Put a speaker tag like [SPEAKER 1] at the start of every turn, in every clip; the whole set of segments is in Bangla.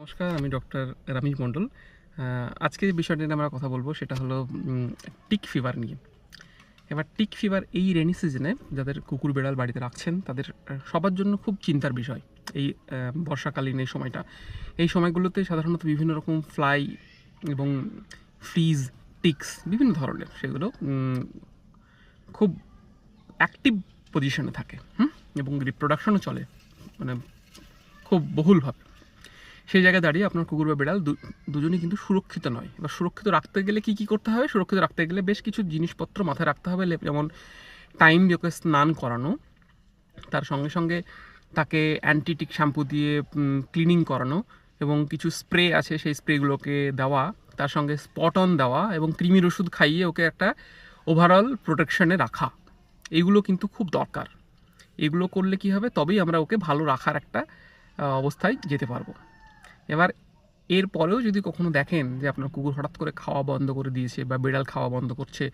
[SPEAKER 1] নমস্কার, আমি ডক্টর রামিজ মণ্ডল। আজকে যে বিষয়টা নিয়ে আমরা কথা বলব সেটা হলো টিক ফিভার নিয়ে। এবার টিক ফিভার এই রেনি সিজনে যাদের কুকুর বেড়াল বাড়িতে রাখছেন, তাদের সবার জন্য খুব চিন্তার বিষয় এই বর্ষাকালীন এই সময়টা। এই সময়গুলোতে সাধারণত বিভিন্ন রকম ফ্লাই এবং ফ্রিজ টিক্স বিভিন্ন ধরনের সেগুলো খুব অ্যাক্টিভ পজিশনে থাকে, হুম? এবং রিপ্রোডাকশনও চলে মানে খুব বহুলভাবে। সেই জায়গায় দাঁড়িয়ে আপনার কুকুর বা বিড়াল দুজনেই কিন্তু সুরক্ষিত নয়। এবার সুরক্ষিত রাখতে গেলে কি কি করতে হবে? সুরক্ষিত রাখতে গেলে বেশ কিছু জিনিসপত্র মাথায় রাখতে হবে যেমন টাইম দিয়ে ওকে স্নান করানো, তার সঙ্গে সঙ্গে তাকে অ্যান্টিটিক শ্যাম্পু দিয়ে ক্লিনিং করানো এবং কিছু স্প্রে আছে সেই স্প্রেগুলোকে দেওয়া, তার সঙ্গে স্পট অন দেওয়া এবং কৃমির ওষুধ খাইয়ে ওকে একটা ওভারঅল প্রোটেকশনে রাখা। এইগুলো কিন্তু খুব দরকার। এগুলো করলে কি হবে? তবেই আমরা ওকে ভালো রাখার একটা অবস্থায় যেতে পারব। এবার এর পরেও যদি কখনো দেখেন যে আপনার কুকুর হঠাৎ করে খাওয়া বন্ধ করে দিয়েছে বা বিড়াল খাওয়া বন্ধ করছে,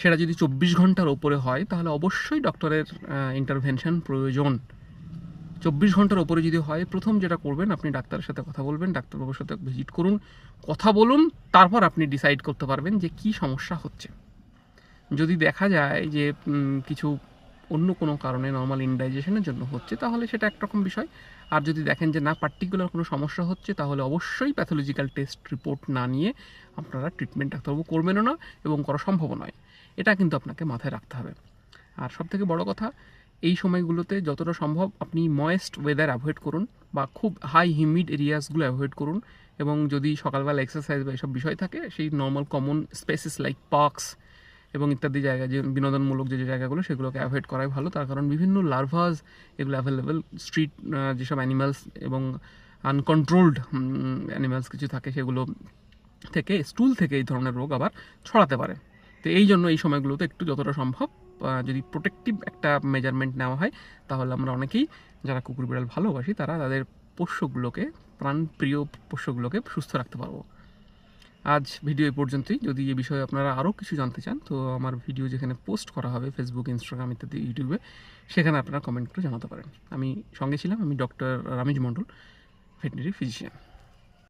[SPEAKER 1] সেটা যদি চব্বিশ ঘণ্টার ওপরে হয়, তাহলে অবশ্যই ডক্টরের ইন্টারভেনশন প্রয়োজন। চব্বিশ ঘণ্টার ওপরে যদি হয়, প্রথম যেটা করবেন, আপনি ডাক্তারের সাথে কথা বলবেন, ডাক্তারবাবুর সাথে ভিজিট করুন, কথা বলুন, তারপর আপনি ডিসাইড করতে পারবেন যে কি সমস্যা হচ্ছে। যদি দেখা যায় যে কিছু অন্য কোনো কারণে নর্মাল ইনডাইজেশনের জন্য হচ্ছে, তাহলে সেটা একরকম বিষয়। আর যদি দেখেন যে না পার্টিকুলার কোনো সমস্যা হচ্ছে, তাহলে অবশ্যই প্যাথোলজিক্যাল টেস্ট রিপোর্ট না নিয়ে আপনারা ট্রিটমেন্ট ডাক্তারবাবু করবেনও না এবং করা সম্ভব নয়। এটা কিন্তু আপনাকে মাথায় রাখতে হবে। আর সবথেকে বড় কথা, এই সময়গুলোতে যতটা সম্ভব আপনি ময়েস্ট ওয়েদার অ্যাভয়েড করুন বা খুব হাই হিউমিড এরিয়াসগুলো অ্যাভয়েড করুন এবং যদি সকালবেলা এক্সারসাইজ বা এসব বিষয় থাকে, সেই normal common spaces like parks এবং ইত্যাদি জায়গা যে বিনোদনমূলক যে জায়গাগুলো সেগুলোকে অ্যাভয়েড করাই ভালো। তার কারণ বিভিন্ন লার্ভাস এগুলো অ্যাভেলেবেল স্ট্রিট যেসব অ্যানিমালস এবং আনকন্ট্রোলড অ্যানিমালস কিছু থাকে সেগুলো থেকে স্টুল থেকে এই ধরনের রোগ আবার ছড়াতে পারে। তো এই জন্য এই সময়গুলোতে একটু যতটা সম্ভব যদি প্রোটেক্টিভ একটা মেজারমেন্ট নেওয়া হয়, তাহলে আমরা অনেকেই যারা কুকুর বিড়াল ভালোবাসি, তারা তাদের পোষ্যগুলোকে, প্রাণপ্রিয় পোষ্যগুলোকে সুস্থ রাখতে পারব। আজ ভিডিও এই পর্যন্তই। যদি এ বিষয়ে আপনারা আরও কিছু জানতে চান, তো আমার ভিডিও যেখানে পোস্ট করা হবে ফেসবুক ইনস্টাগ্রাম ইত্যাদি ইউটিউবে সেখানে আপনারা কমেন্ট করে জানাতে পারেন। আমি সঙ্গে ছিলাম, আমি doctor Ramiz Mondal veterinary physician